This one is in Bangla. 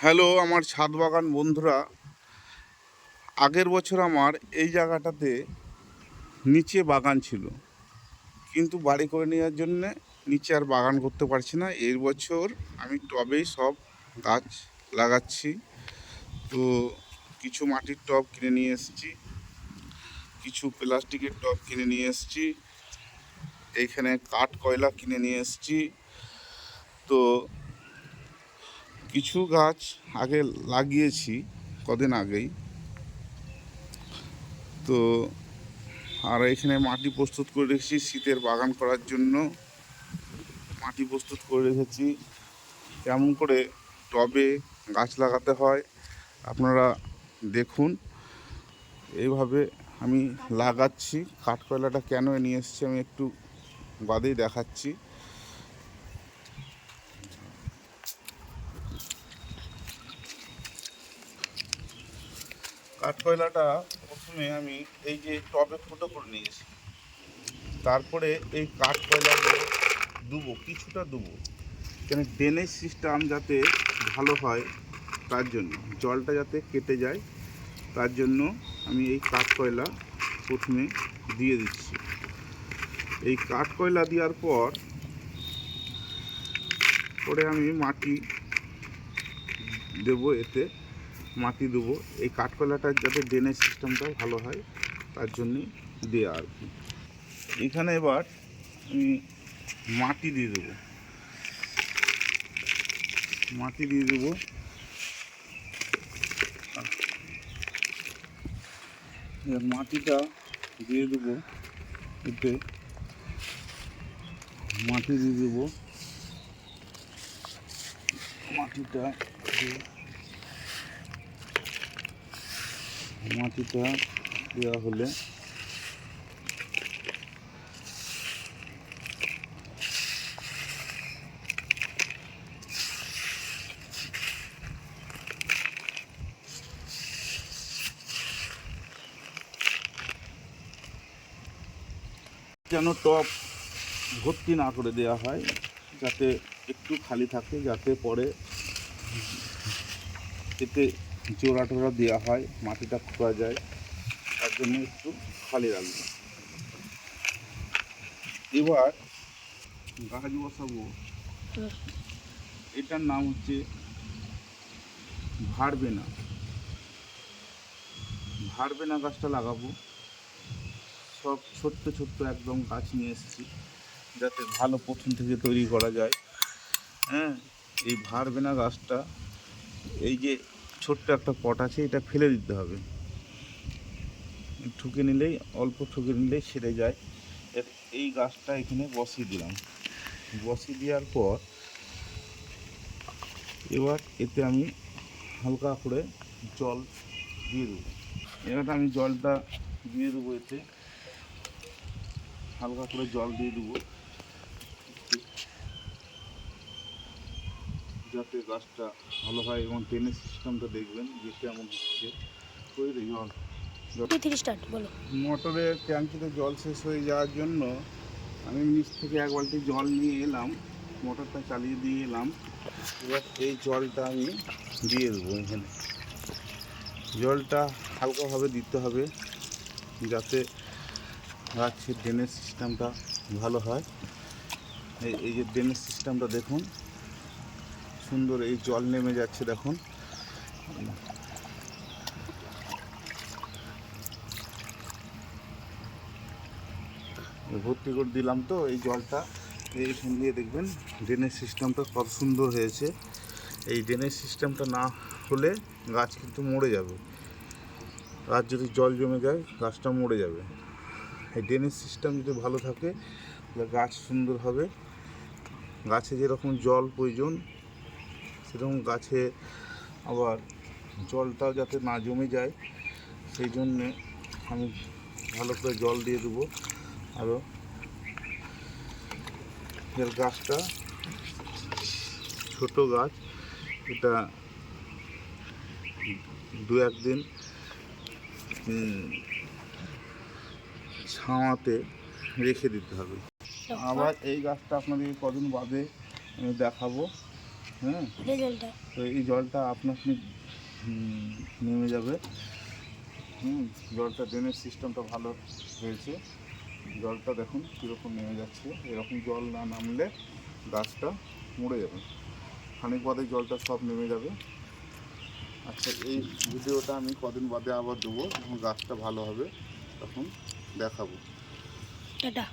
হ্যালো, আমার ছাদ বাগান বন্ধুরা। আগের বছর আমার এই জায়গাটাতে নিচে বাগান ছিল। কিন্তু বাড়ি করে নেওয়ার জন্যে নিচে আর বাগান করতে পারছি না। এই বছর আমি টবেই সব গাছ লাগাচ্ছি। তো কিছু মাটির টব কিনে নিয়ে এসেছি। কিছু প্লাস্টিকের টব কিনে নিয়ে এসেছি। এইখানে কাঠ, কয়লা কিনে নিয়ে এসেছি। তো কিছু গাছ আগে লাগিয়েছি কদিন আগেই। তো আর এখানে মাটি প্রস্তুত করে রেখেছি, শীতের বাগান করার জন্য মাটি প্রস্তুত করে রেখেছি। কেমন করে টবে গাছ লাগাতে হয় আপনারা দেখুন। এইভাবে আমি লাগাচ্ছি, কাঠকয়লাটা কেন নিয়ে এসেছি আমি একটু বাদেই দেখাচ্ছি। কাঠকয়লাটা প্রথমে আমি এই যে টবে ফুটো করে নিয়েছি। তারপরে এই কাঠকয়লাগুলো দেবো, কিছুটা দেবো। কেন ড্রেনেজ সিস্টেম যাতে ভালো হয় তার জন্য, জলটা যাতে কেটে যায় তার জন্য আমি এই কাঠকয়লা প্রথমে দিয়ে দিচ্ছি। এই কাঠকয়লা দেওয়ার পর পরে আমি মাটি দেবো এতে। মাটি দেবো। এই কাঠকয়লাটার যাতে ড্রেনেজ সিস্টেমটা ভালো হয়, তার জন্যই দেওয়া আর কি। এখানে এবার আমি মাটি দিয়ে দেবো। মাটি দিয়ে দেবো। মাটিটা দিয়ে দেবো। এতে মাটি দিয়ে দেবো। মাটিটা দিয়ে মাটিটা দেওয়া হলে যেন টপ ভর্তি না করে দেওয়া হয়, যাতে একটু খালি থাকে, যাতে পরে এতে জোড়া টোড়া দেওয়া হয়, মাটিটা খোয়া যায়। তার জন্য একটু খালি রাখব। এবার গাছ বসাবো। এটার নাম হচ্ছে ভাড়বেনা ভাড়বেনা গাছটা লাগাবো। সব ছোট্ট ছোট্ট একদম গাছ নিয়ে এসেছি, যাতে ভালো প্রথম থেকে তৈরি করা যায়। হ্যাঁ এই ভাড়বেনা গাছটা, এই যে ছোট্ট একটা পট আছে, এটা ফেলে দিতে হবে। ঠুকে নিলেই, অল্প ঠুকে নিলেই সেরে যায়। এই গাছটা এখানে বসিয়ে দিলাম। বসিয়ে দেওয়ার পর এবার এতে আমি হালকা করে জল দিয়ে দেবো। এবার আমি জলটা দিয়ে দেবো এতে। হালকা করে জল দিয়ে দেবো। যাতে গাছটা ভালো হয় এবং ট্রেনের সিস্টেমটা দেখবেন যে কেমন হচ্ছে। ওই রে জল টু থ্রি স্টার্ট বলো। মোটরের ট্যাঙ্কিতে জল শেষ হয়ে যাওয়ার জন্য আমি নিচ থেকে এক বালতি জল নিয়ে এলাম মোটরটা চালিয়ে দিয়ে এলাম। এবার এই জলটা আমি দিয়ে দেবো এখানে। জলটা হালকাভাবে দিতে হবে যাতে গাছের ড্রেনেজ সিস্টেমটা ভালো হয়। এই এই যে ড্রেনেজ সিস্টেমটা দেখুন সুন্দর এই জল নেমে যাচ্ছে, দেখুন। ভর্তি করে দিলাম তো এই জলটা। এইখান দিয়ে দেখবেন ড্রেনের সিস্টেমটা কত সুন্দর হয়েছে। এই ড্রেনের সিস্টেমটা না হলে গাছ কিন্তু মরে যাবে। গাছ যদি জল জমে যায়, গাছটা মরে যাবে। এই ড্রেনের সিস্টেম যদি ভালো থাকে, তাহলে গাছ সুন্দর হবে। গাছে যেরকম জল প্রয়োজন সেরকম গাছে আবার জলটাও যাতে না জমে যায় সেই জন্যে আমি ভালো করে জল দিয়ে দেবো। আরও এর গাছটা ছোট গাছ এটা দু একদিন ছাওয়াতে রেখে দিতে হবে। আবার এই গাছটা আপনাদের কদিন বাদে আমি দেখাবো। হ্যাঁ? তো এই জলটা আপনা আপনি নেমে যাবে। হুম জলটা ড্রেনের সিস্টেমটা ভালো হয়েছে। জলটা দেখুন কীরকম নেমে যাচ্ছে। এরকম জল না নামলে গাছটা মরে যাবে। খানিক বাদে জলটা সব নেমে যাবে। আচ্ছা এই ভিডিওটা আমি কদিন বাদে আবার দেবো। যখন গাছটা ভালো হবে তখন দেখাবো। টাটা।